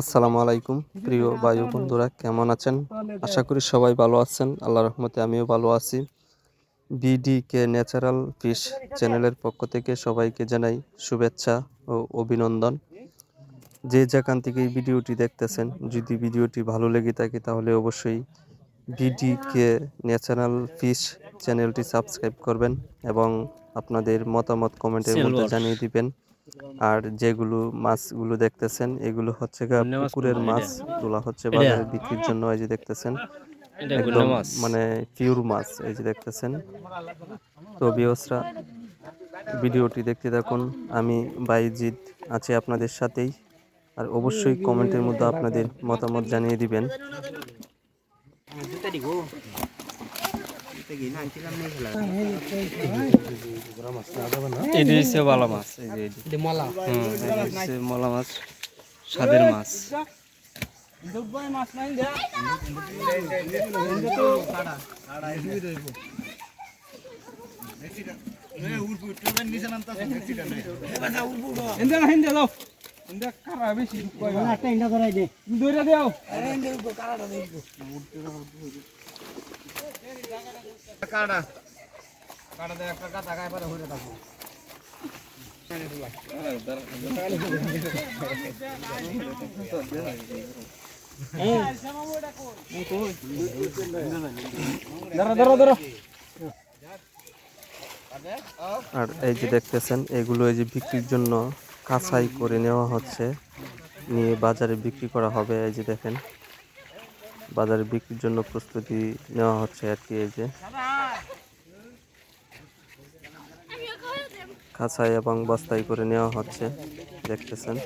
আসসালামু আলাইকুম, প্রিয় বায়ু বন্ধুরা, কেমন আছেন? আশা করি সবাই ভালো আছেন। আল্লাহ রহমতে আমিও ভালো আছি। বিডিকে ন্যাচারাল ফিশ চ্যানেলের পক্ষ থেকে সবাইকে জানাই শুভেচ্ছা ও অভিনন্দন। যে যেখান থেকে এই ভিডিওটি দেখতেছেন, যদি ভিডিওটি ভালো লেগে থাকে, তাহলে অবশ্যই বিডিকে ন্যাচারাল ফিশ চ্যানেলটি সাবস্ক্রাইব করবেন এবং আপনাদের মতামত কমেন্টের মধ্যে জানিয়ে দিবেন। আর যেগুলো মাছগুলো দেখতেছেন এগুলো হচ্ছে পুকুরের মাছ তোলা হচ্ছে বাজারে বিক্রির জন্য এই যে দেখতেছেন। একদম মানে পিওর মাছ এই যে দেখতেছেন। তো বিয়সরা ভিডিওটি দেখতে থাকুন। আমি বাইজিৎ আছি আপনাদের সাথেই। আর অবশ্যই কমেন্টের মধ্যে আপনাদের মতামত জানিয়ে দিবেন। এটি হচ্ছে বালা মাছ এটি মালা মলা মাছ স্বাদের মাছ এন্ডা না হিন্দে দাও ধরো ধরো আর এই যে দেখতেছেন এগুলো এই যে বিক্রির জন্য কাঁচাই করে নেওয়া হচ্ছে। নিয়ে বাজারে বিক্রি করা হবে, এই যে দেখেন। বাজারে বিক্রির জন্য প্রস্তুতি নেওয়া হচ্ছে আর কি, এই যে। খাঁচাই এবং বস্তাই করে নেওয়া হচ্ছে, দেখতেছেন।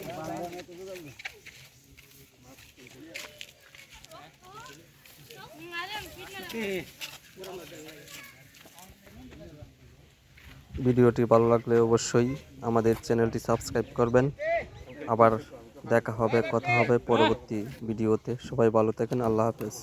ভিডিওটি ভালো লাগলে অবশ্যই আমাদের চ্যানেলটি সাবস্ক্রাইব করবেন। আবার দেখা হবে, কথা হবে পরবর্তী ভিডিওতে। সবাই ভালো থাকেন, আল্লাহ হাফেজ।